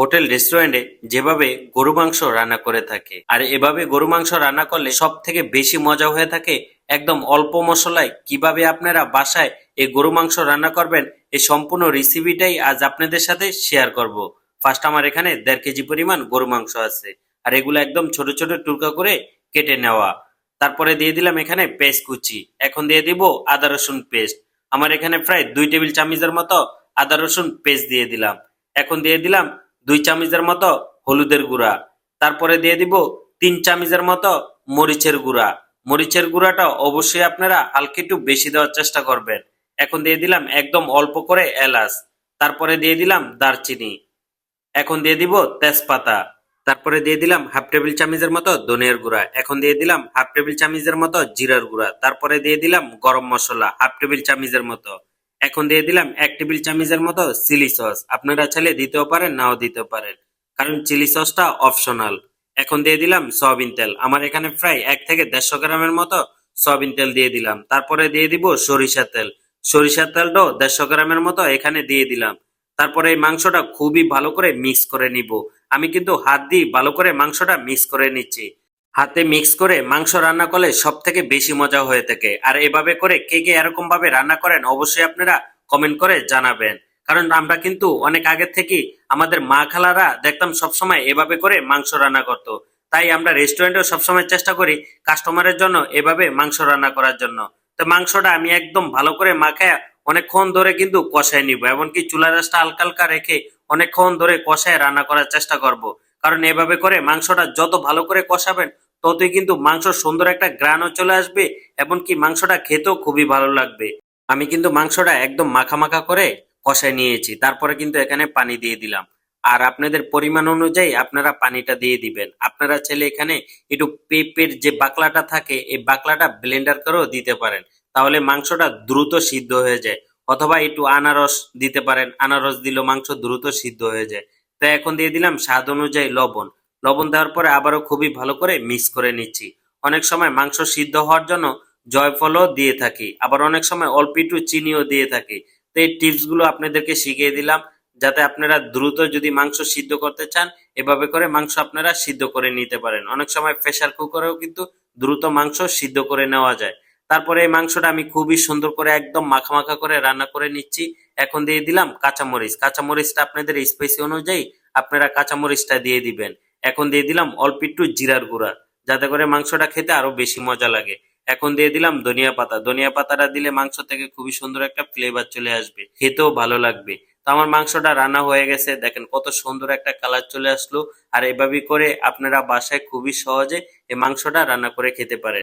Hotel, রেস্টুরেন্টে যেভাবে গরু মাংস রান্না করে থাকে। আর এভাবে গরু মাংস রান্না করলে সব থেকে বেশি মজা হয়ে থাকে একদম অল্প মশলায়। কীভাবে আপনারা বাসায় এই গরু মাংস রান্না করবেন এই সম্পূর্ণ রেসিপিটাই আজ আপনাদের সাথে শেয়ার করব। ফার্স্ট আমার এখানে দেড় কেজি পরিমাণ গরু মাংস আছে। আর এগুলো একদম ছোট ছোট টুকরা করে কেটে নেওয়া। তারপরে দিয়ে দিলাম এখানে পেস্ট কুচি। এখন দিয়ে দিব আদা, রসুন পেস্ট। আমার এখানে প্রায় দুই টেবিল চামচের মতো আদা, রসুন পেস্ট দিয়ে দিলাম। এখন দিয়ে দিলাম দুই চামচের মতো হলুদের গুঁড়া। তারপরে দিয়ে দিব তিন চামচের মতো মরিচের গুঁড়া। মরিচের গুঁড়াটা অবশ্যই আপনারা হালকা একটু বেশি দেওয়ার চেষ্টা করবেন। এখন দিয়ে দিলাম একদম অল্প করে এলাচ। তারপরে দিয়ে দিলাম দারচিনি। এখন দিয়ে দিব তেজপাতা। তারপরে দিয়ে দিলাম হাফ টেবিল চামচের মতো ধনিয়ার গুঁড়া। এখন দিয়ে দিলাম হাফ টেবিল চামচের মতো জিরার গুঁড়া। তারপরে দিয়ে দিলাম গরম মশলা হাফ টেবিল চামচের মতো। এখন দিয়ে দিলাম এক টেবিল চামচের মতো চিলি সস। আপনারা চাইলে দিতেও পারেন, নাও দিতে পারেন। কারণ চিলি সসটা অপশনাল। এখন দিয়ে দিলাম সয়াবিন তেল। আমার এখানে প্রায় এক থেকে দেড়শো গ্রামের মতো সয়াবিন তেল দিয়ে দিলাম। তারপরে দিয়ে দিব সরিষার তেল। সরিষার তেলটাও দেড়শো গ্রামের মতো এখানে দিয়ে দিলাম। তারপরে এই মাংসটা খুবই ভালো করে মিক্স করে নিব। আমি কিন্তু হাত দিয়ে ভালো করে মাংসটা মিক্স করে নিচ্ছি। হাতে মিক্স করে মাংস রান্না করলে সব থেকে বেশি মজা হয়ে থাকে। আর এভাবে করে কে কে এরকম ভাবে রান্না করেন অবশ্যই আপনারা কমেন্ট করে জানাবেন। কারণ আমরা কিন্তু অনেক আগে থেকেই আমাদের মা খালারা দেখতাম সবসময় এভাবে করে মাংস রান্না করতো। তাই আমরা রেস্টুরেন্টেও সবসময় চেষ্টা করি কাস্টমারের জন্য এভাবে মাংস রান্না করার জন্য। তো মাংসটা আমি একদম ভালো করে মাখায় অনেকক্ষণ ধরে কিন্তু কষায় নিব। এমনকি চুলা রাসটা হালকা হালকা রেখে অনেকক্ষণ ধরে কষায় রান্না করার চেষ্টা করব। কারণ এভাবে করে মাংসটা যত ভালো করে কষাবেন, ততই কিন্তু মাংস সুন্দর একটা গ্রানও চলে আসবে, এমনকি মাংসটা খেতেও খুবই ভালো লাগবে। আমি কিন্তু মাংসটা একদম মাখা মাখা করে কষায় নিয়েছি, তারপরে কিন্তু এখানে পানি দিয়ে দিলাম। আর আপনাদের পরিমাণ অনুযায়ী আপনারা পানিটা দিয়ে দিবেন। আপনারা চাইলে এখানে একটু পেঁপের যে বাকলাটা থাকে, এই বাকলাটা ব্লেন্ডার করেও দিতে পারেন। তাহলে মাংসটা দ্রুত সিদ্ধ হয়ে যায়, অথবা একটু আনারস দিতে পারেন। আনারস দিলেও মাংস দ্রুত সিদ্ধ হয়ে যায়। তো এখন দিয়ে দিলাম স্বাদ অনুযায়ী লবণ। লবণ দেওয়ার পরে আবারও খুবই ভালো করে মিক্স করে নিচ্ছি। অনেক সময় মাংস সিদ্ধ হওয়ার জন্য জয়ফলও দিয়ে থাকি, আবার অনেক সময় অল্প একটু চিনিও দিয়ে থাকি। তো এই টিপসগুলো আপনাদেরকে শিখিয়ে দিলাম, যাতে আপনারা দ্রুত যদি মাংস সিদ্ধ করতে চান, এভাবে করে মাংস আপনারা সিদ্ধ করে নিতে পারেন। অনেক সময় প্রেসার কুকারেও কিন্তু দ্রুত মাংস সিদ্ধ করে নেওয়া যায়। তারপরে মাংসটা আমি খুবই সুন্দর করে একদম মাখা মাখা করে রান্না করে নিচ্ছি। এখন দিয়ে দিলাম কাঁচামরিচ। কাঁচামরিচটা আপনাদের স্পাইসি অনুযায়ী আপনারা কাঁচামরিচটা দিয়ে দিবেন। এখন দিয়ে দিলাম অল্প একটু জিরার গুঁড়া, যাতে করে মাংসটা খেতে আরও বেশি মজা লাগে। এখন দিয়ে দিলাম ধনিয়া পাতা। ধনিয়া পাতাটা দিলে মাংস থেকে খুবই সুন্দর একটা ফ্লেভার চলে আসবে। খেতেও ভালো লাগবে। তো আমার মাংসটা রান্না হয়ে গেছে। দেখেন কত সুন্দর একটা কালার চলে আসলো। আর এভাবে করে আপনারা বাসায় খুবই সহজে এই মাংসটা রান্না করে খেতে পারেন।